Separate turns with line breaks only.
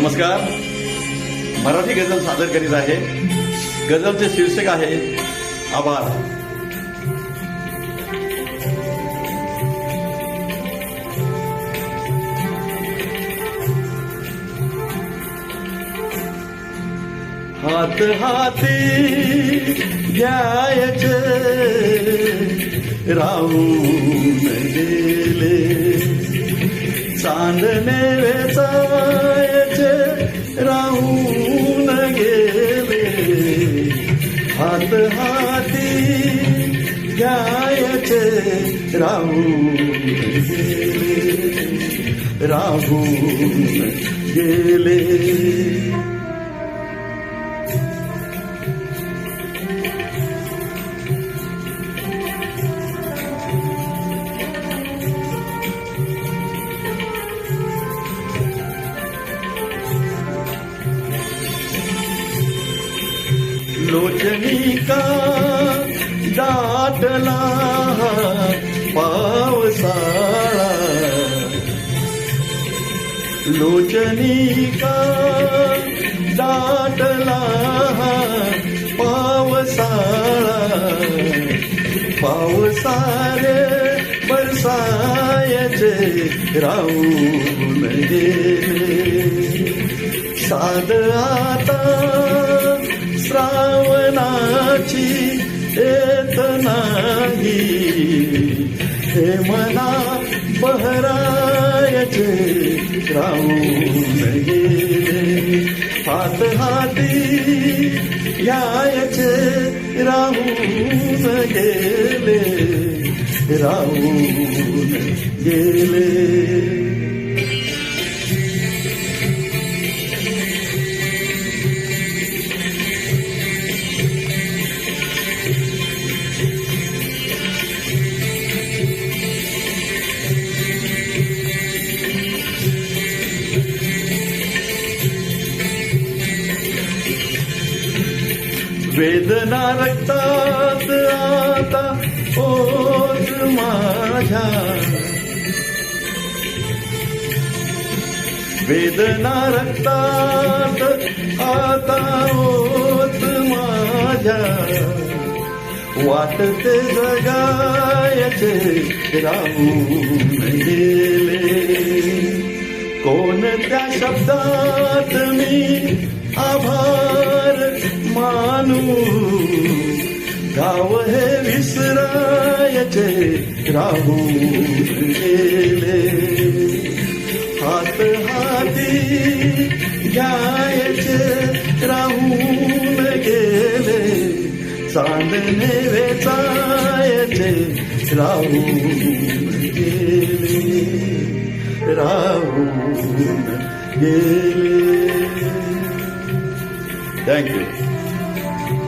नमस्कार. मराठी गझल सादर करीत आहे. गझलचे शीर्षक आहे आभार. हात हाती घ्यायचे राहून गेले. चांदणे वेचायचे राहून गेले. हात हाती घ्यायचे राहून गेले. राहून गेले. लोचनी का दाटला पावसाळा? लोचनी का दाटला पावसाळा? पावसारे बरसायचे राहून गेले साध आता श्रावणाची येत नाही. हे मना बहरायचे राहून गेले हात हाती यायचे राहून गेले. राहून गेले. वेदना रक्तात आता ओत माझ्या. वेदना रक्तात आता ओत माझ्या. वाटते जगायचे राहून गेले. कोणत्या शब्दात मी आभार मानू। गाव हे विसरायचे राहून गेले हात हाती घ्यायचे राहून गेले चांदणे वेचायचे राहून गेले राहून गेले थँक्यू